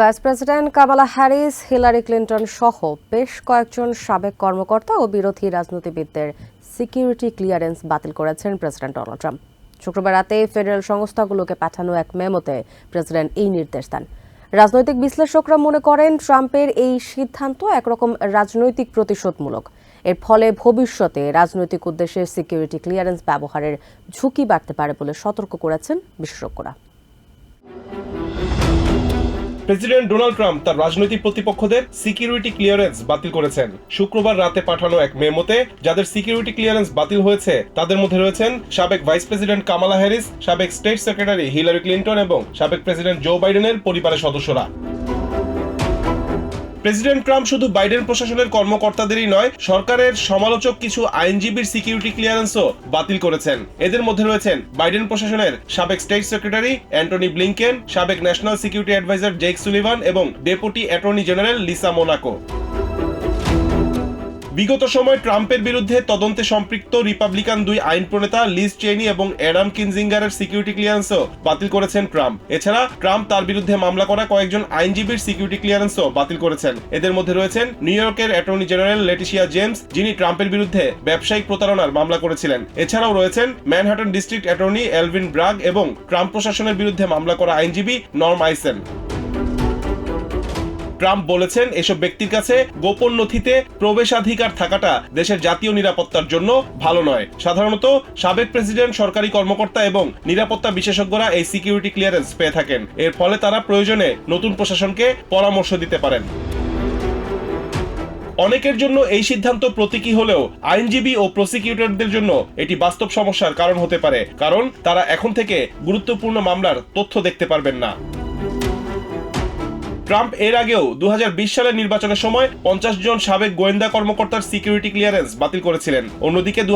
Vice president Kamala Harris, Hillary Clinton সহ বেশ কয়েকজন সাবেক কর্মকর্তা ও বিরোধী রাজনীতিবিদদের সিকিউরিটি ক্লিয়ারেন্স বাতিল করেছেন প্রেসিডেন্ট ডোনাল্ড ট্রাম্প। শুক্রবার রাতে ফেডারেল সংস্থাগুলোকে পাঠানো এক মেমোতে প্রেসিডেন্ট এই নির্দেশ দেন। রাজনৈতিক বিশ্লেষকরা মনে করেন, ট্রাম্পের এই সিদ্ধান্ত একরকম রাজনৈতিক প্রতিশোধমূলক। এর ফলে ভবিষ্যতে রাজনৈতিক উদ্দেশ্যে সিকিউরিটি ক্লিয়ারেন্স ব্যবহারের ঝুঁকি বাড়তে পারে বলে সতর্ক করেছেন বিশেষজ্ঞরা। প্রেসিডেন্ট ডোনাল্ড ট্রাম্প তার রাজনৈতিক প্রতিপক্ষদের সিকিউরিটি ক্লিয়ারেন্স বাতিল করেছেন। শুক্রবার রাতে পাঠানো এক মেমোতে যাদের সিকিউরিটি ক্লিয়ারেন্স বাতিল হয়েছে, তাদের মধ্যে রয়েছেন সাবেক ভাইস প্রেসিডেন্ট কামালা হ্যারিস, সাবেক স্টেট সেক্রেটারি হিলারি ক্লিন্টন এবং সাবেক প্রেসিডেন্ট জো বাইডেনের পরিবারের সদস্যরা। প্রেসিডেন্ট ট্রাম্প শুধু বাইডেন প্রশাসনের কর্মকর্তাদেরই নয়, সরকারের সমালোচক কিছু আইনজীবীর সিকিউরিটি ক্লিয়ারেন্সও বাতিল করেছেন। এদের মধ্যে রয়েছেন বাইডেন প্রশাসনের সাবেক স্টেট সেক্রেটারি অ্যান্টনি ব্লিংকেন, সাবেক national security adviser Jake Sullivan এবং deputy attorney general Lisa Monaco. বিগত সময় ট্রাম্পের বিরুদ্ধে তদন্তে সম্পৃক্ত রিপাবলিকান দুই আইন প্রণেতা লিজ চেনি এবং অ্যাডাম কিনজিঙ্গারের সিকিউরিটি ক্লিয়ারেন্সও বাতিল করেছেন ট্রাম্প। এছাড়া ট্রাম্প তার বিরুদ্ধে মামলা করা কয়েকজন আইনজীবীর সিকিউরিটি ক্লিয়ারেন্সও বাতিল করেছেন। এদের মধ্যে রয়েছেন নিউ ইয়র্কের অ্যাটর্নি জেনারেল লেটিশিয়া জেমস, যিনি ট্রাম্পের বিরুদ্ধে ব্যবসায়িক প্রতারণার মামলা করেছিলেন। এছাড়াও রয়েছেন Manhattan district attorney Alvin Bragg এবং ট্রাম্প প্রশাসনের বিরুদ্ধে মামলা করা আইনজীবী নর্ম আইসেন। ট্রাম্প বলেছেন, এসব ব্যক্তির কাছে গোপন নথিতে প্রবেশাধিকার থাকাটা দেশের জাতীয় নিরাপত্তার জন্য ভালো নয়। সাধারণত সাবেক প্রেসিডেন্ট, সরকারি কর্মকর্তা এবং নিরাপত্তা বিশেষজ্ঞরা এই সিকিউরিটি ক্লিয়ারেন্স পেয়ে থাকেন। এর ফলে তারা প্রয়োজনে নতুন প্রশাসনকে পরামর্শ দিতে পারেন। অনেকের জন্য এই সিদ্ধান্ত প্রতীকী হলেও আইনজীবী ও প্রসিকিউটরদের জন্য এটি বাস্তব সমস্যার কারণ হতে পারে, কারণ তারা এখন থেকে গুরুত্বপূর্ণ মামলার তথ্য দেখতে পারবেন না। ট্রাম্প এর আগেও দুই হাজার বিশ সালের নির্বাচনের সময় পঞ্চাশ জন সাবেক গোয়েন্দা কর্মকর্তার সিকিউরিটি ক্লিয়ারেন্স বাতিল করেছিলেন। অন্যদিকে দু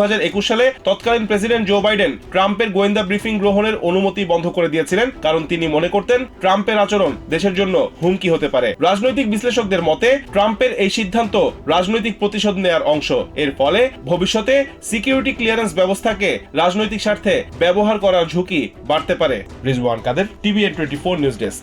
সালে তৎকালীন প্রেসিডেন্ট জো বাইডেন ট্রাম্পের গোয়েন্দা ব্রিফিং গ্রহণের অনুমতি বন্ধ করে দিয়েছিলেন, কারণ তিনি মনে করতেন ট্রাম্পের আচরণ দেশের জন্য হুমকি হতে পারে। রাজনৈতিক বিশ্লেষকদের মতে, ট্রাম্পের এই সিদ্ধান্ত রাজনৈতিক প্রতিশোধ নেয়ার অংশ। এর ফলে ভবিষ্যতে সিকিউরিটি ক্লিয়ারেন্স ব্যবস্থাকে রাজনৈতিক স্বার্থে ব্যবহার করার ঝুঁকি বাড়তে পারে। Rizwan Kader TVN twenty four news desk.